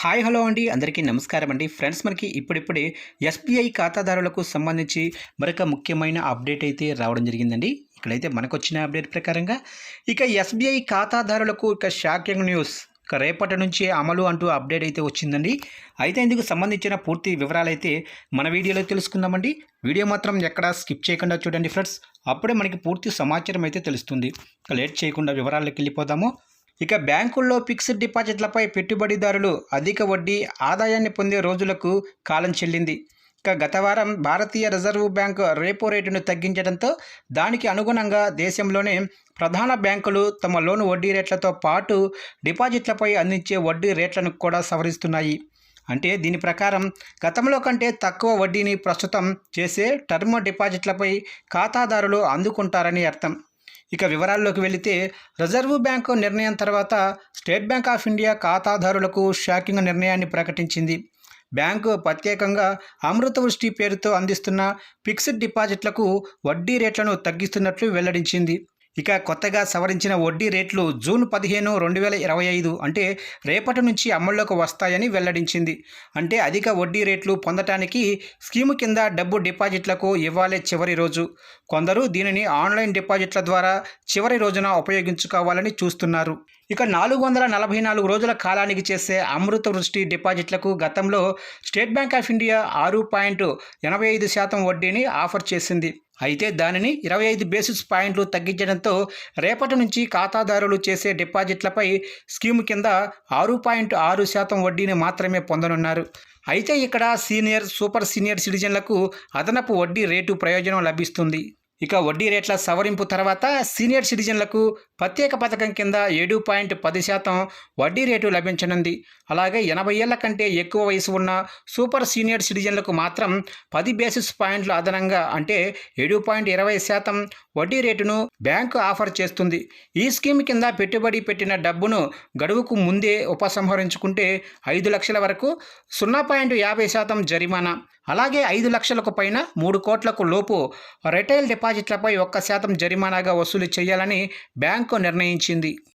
Hi hello అండి. అందరికీ నమస్కారం అండి. ఫ్రెండ్స్ మనకి ఇప్పుడిప్పుడే ఎస్బీఐ ఖాతాదారులకు సంబంధించి మరొక ముఖ్యమైన అప్డేట్ అయితే రావడం జరిగిందండి. ఇక్కడైతే మనకు వచ్చిన అప్డేట్ ప్రకారంగా ఇక ఎస్బీఐ ఖాతాదారులకు ఇక షాకింగ్ న్యూస్. ఇక రేపటి నుంచి అమలు అంటూ అప్డేట్ అయితే వచ్చిందండి. అయితే ఇందుకు సంబంధించిన పూర్తి వివరాలు అయితే మన వీడియోలో తెలుసుకుందామండి. వీడియో మాత్రం ఎక్కడా స్కిప్ చేయకుండా చూడండి ఫ్రెండ్స్. అప్పుడే మనకి పూర్తి సమాచారం అయితే తెలుస్తుంది. ఇక లేట్ చేయకుండా వివరాల్లోకి వెళ్ళిపోదాము. ఇక బ్యాంకుల్లో ఫిక్స్డ్ డిపాజిట్లపై పెట్టుబడిదారులు అధిక వడ్డీ ఆదాయాన్ని పొందే రోజులకు కాలం చెల్లింది. ఇక గత వారం భారతీయ రిజర్వ్ బ్యాంకు రేపో రేటును తగ్గించడంతో దానికి అనుగుణంగా దేశంలోనే ప్రధాన బ్యాంకులు తమ లోను వడ్డీ రేట్లతో పాటు డిపాజిట్లపై అందించే వడ్డీ రేట్లను కూడా సవరిస్తున్నాయి. అంటే దీని ప్రకారం గతంలో కంటే తక్కువ వడ్డీని ప్రస్తుతం చేసే టర్మ్ డిపాజిట్లపై ఖాతాదారులు అందుకుంటారని అర్థం. ఇక వివరాల్లోకి వెళితే రిజర్వ్ బ్యాంకు నిర్ణయం తర్వాత స్టేట్ బ్యాంక్ ఆఫ్ ఇండియా ఖాతాదారులకు షాకింగ్ నిర్ణయాన్ని ప్రకటించింది. బ్యాంకు ప్రత్యేకంగా అమృతవృష్టి పేరుతో అందిస్తున్న ఫిక్స్డ్ డిపాజిట్లకు వడ్డీ రేట్లను తగ్గిస్తున్నట్లు వెల్లడించింది. ఇక కొత్తగా సవరించిన వడ్డీ రేట్లు జూన్ పదిహేను రెండు వేల ఇరవై ఐదు అంటే రేపటి నుంచి అమల్లోకి వస్తాయని వెల్లడించింది. అంటే అధిక వడ్డీ రేట్లు పొందటానికి స్కీము కింద డబ్బు డిపాజిట్లకు ఇవ్వాలే చివరి రోజు. కొందరు దీనిని ఆన్లైన్ డిపాజిట్ల ద్వారా చివరి రోజున ఉపయోగించుకోవాలని చూస్తున్నారు. ఇక నాలుగు వందల నలభై నాలుగు రోజుల కాలానికి చేసే అమృత వృష్టి డిపాజిట్లకు గతంలో స్టేట్ బ్యాంక్ ఆఫ్ ఇండియా ఆరు పాయింట్ ఎనభై ఐదు శాతం వడ్డీని ఆఫర్ చేసింది. అయితే దానిని ఇరవై ఐదు బేసిస్ పాయింట్లు తగ్గించడంతో రేపటి నుంచి ఖాతాదారులు చేసే డిపాజిట్లపై స్కీమ్ కింద ఆరు పాయింట్ ఆరు శాతం వడ్డీని మాత్రమే పొందనున్నారు. అయితే ఇక్కడ సీనియర్ సూపర్ సీనియర్ సిటిజన్లకు అదనపు వడ్డీ రేటు ప్రయోజనం లభిస్తుంది. ఇక వడ్డీ రేట్ల సవరింపు తర్వాత సీనియర్ సిటిజన్లకు ప్రత్యేక పథకం కింద ఏడు పాయింట్ పది శాతం వడ్డీ రేటు లభించనుంది. అలాగే ఎనభై ఏళ్ళ కంటే ఎక్కువ వయసు ఉన్న సూపర్ సీనియర్ సిటిజన్లకు మాత్రం పది బేసిస్ పాయింట్లు అదనంగా అంటే ఏడు పాయింట్ ఇరవై శాతం వడ్డీ రేటును బ్యాంకు ఆఫర్ చేస్తుంది. ఈ స్కీమ్ కింద పెట్టుబడి పెట్టిన డబ్బును గడువుకు ముందే ఉపసంహరించుకుంటే ఐదు లక్షల వరకు సున్నా పాయింట్ యాభై శాతం జరిమానా. అలాగే ఐదు లక్షలకు పైన మూడు కోట్లకు లోపు రిటైల్ డిపాజిట్లపై ఒక్క శాతం జరిమానాగా వసూలు చేయాలని బ్యాంకు నిర్ణయించింది.